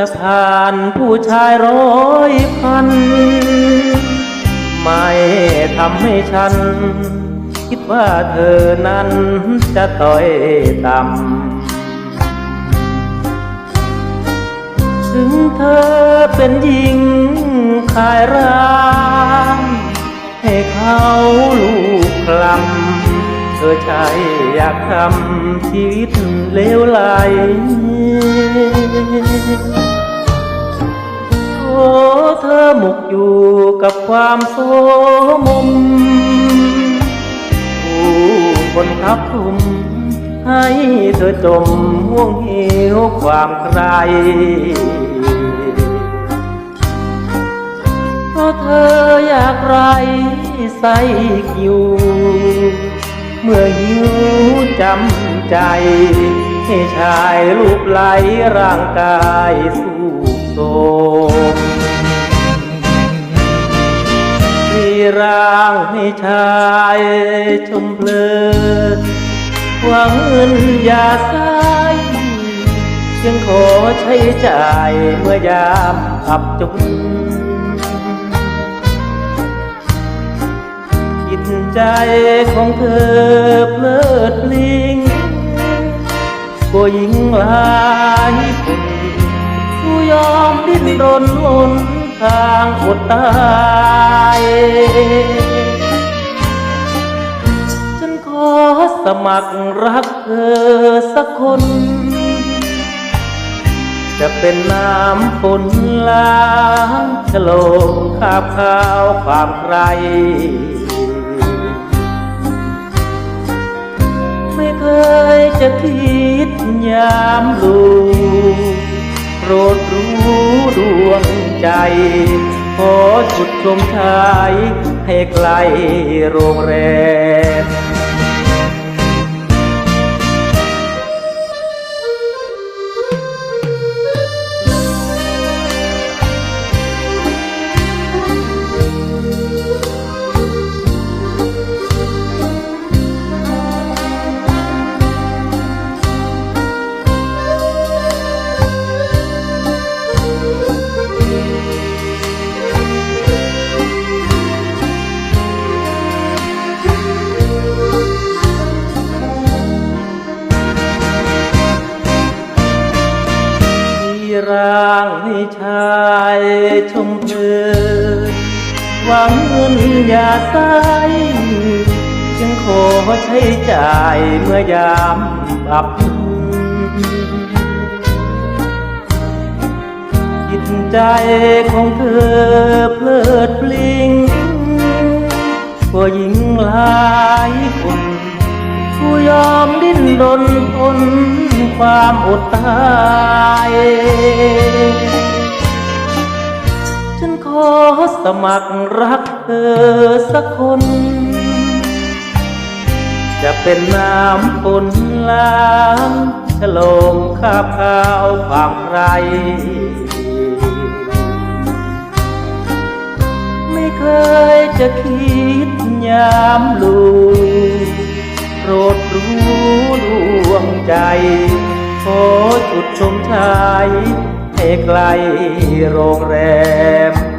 จะผ่านผู้ชายร้อยพัน ไม่ทำให้ฉัน คิดว่าเธอนั้นจะต่อยต่ำถึงเธอเป็นหญิงขายร่างให้เขาลูกคลำเธอใช่อยากทำชีวิตเลวไหล อยู่กับความโสมมผู้คนทับทุมให้เธอจมห่วงเหวความใครเพราะเธออยากไรใส่กิวเมื่อหิวจำใจให้ชายรูปไหลร่างกายสู้โท ไม่ร่างให้ชายชมเพลินหวังเงินยาใสยังขอใช้จ่ายเมื่อยามอับจนจิตใจของเธอเพลิดเพลิงก็ยิ่งหลายคนผู้ยอมดิ้นรนหนทางอดตาย สมัครรักเธอสักคน จะเป็นน้ำฝนล้างฉโลมขาบข้าวความใคร ไม่เคยจะคิดยามลูโปรดรู้ดวงใจขอจุดชมชายให้ไกลโรงแรมางใชายชมเพลินหวังเงินอย่าใสจึงขอใช้จ่ายเมื่อยามบับจิตใจของเธอเพลิ ความอดตายฉันขอสมัครรักเธอสักคน จะเป็นน้ำฝนล้างฉโลมข้าบข้าวความใคร ไม่เคยจะคิดยามลูโปรดรู้ดวงใจ จุดชมชายให้ไกลโรงแรม